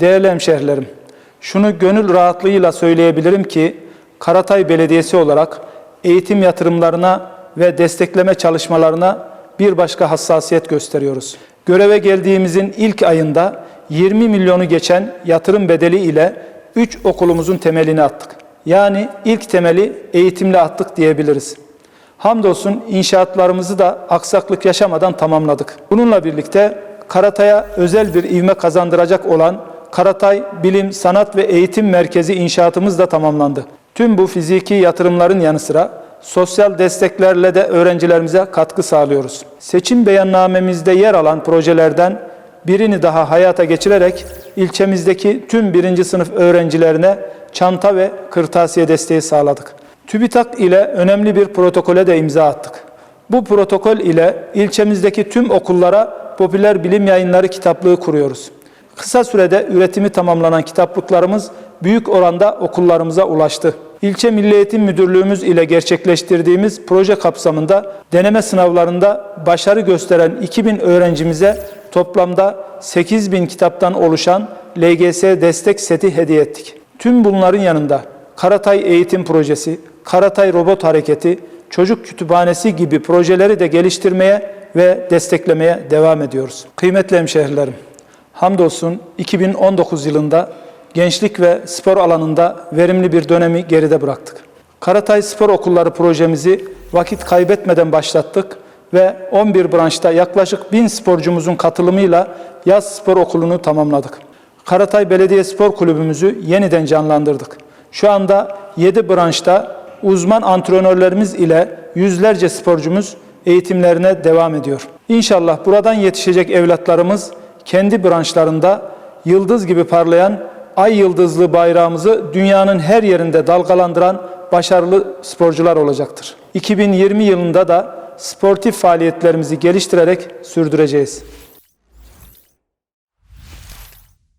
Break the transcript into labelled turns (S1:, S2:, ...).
S1: Değerli hemşehrilerim, şunu gönül rahatlığıyla söyleyebilirim ki Karatay Belediyesi olarak eğitim yatırımlarına ve destekleme çalışmalarına bir başka hassasiyet gösteriyoruz. Göreve geldiğimizin ilk ayında 20 milyonu geçen yatırım bedeli ile 3 okulumuzun temelini attık. Yani ilk temeli eğitimle attık diyebiliriz. Hamdolsun inşaatlarımızı da aksaklık yaşamadan tamamladık. Bununla birlikte Karatay'a özel bir ivme kazandıracak olan Karatay Bilim, Sanat ve Eğitim Merkezi inşaatımız da tamamlandı. Tüm bu fiziki yatırımların yanı sıra sosyal desteklerle de öğrencilerimize katkı sağlıyoruz. Seçim beyannamemizde yer alan projelerden birini daha hayata geçirerek ilçemizdeki tüm birinci sınıf öğrencilerine çanta ve kırtasiye desteği sağladık. TÜBİTAK ile önemli bir protokole de imza attık. Bu protokol ile ilçemizdeki tüm okullara popüler bilim yayınları kitaplığı kuruyoruz. Kısa sürede üretimi tamamlanan kitaplıklarımız büyük oranda okullarımıza ulaştı. İlçe Milli Eğitim Müdürlüğümüz ile gerçekleştirdiğimiz proje kapsamında deneme sınavlarında başarı gösteren 2000 öğrencimize toplamda 8000 kitaptan oluşan LGS destek seti hediye ettik. Tüm bunların yanında Karatay Eğitim Projesi, Karatay Robot Hareketi, Çocuk Kütüphanesi gibi projeleri de geliştirmeye ve desteklemeye devam ediyoruz. Kıymetli hemşehrilerim, hamdolsun 2019 yılında gençlik ve spor alanında verimli bir dönemi geride bıraktık. Karatay Spor Okulları projemizi vakit kaybetmeden başlattık ve 11 branşta yaklaşık 1000 sporcumuzun katılımıyla yaz spor okulunu tamamladık. Karatay Belediye Spor Kulübümüzü yeniden canlandırdık. Şu anda 7 branşta uzman antrenörlerimiz ile yüzlerce sporcumuz eğitimlerine devam ediyor. İnşallah buradan yetişecek evlatlarımız kendi branşlarında yıldız gibi parlayan ay yıldızlı bayrağımızı dünyanın her yerinde dalgalandıran başarılı sporcular olacaktır. 2020 yılında da sportif faaliyetlerimizi geliştirerek sürdüreceğiz.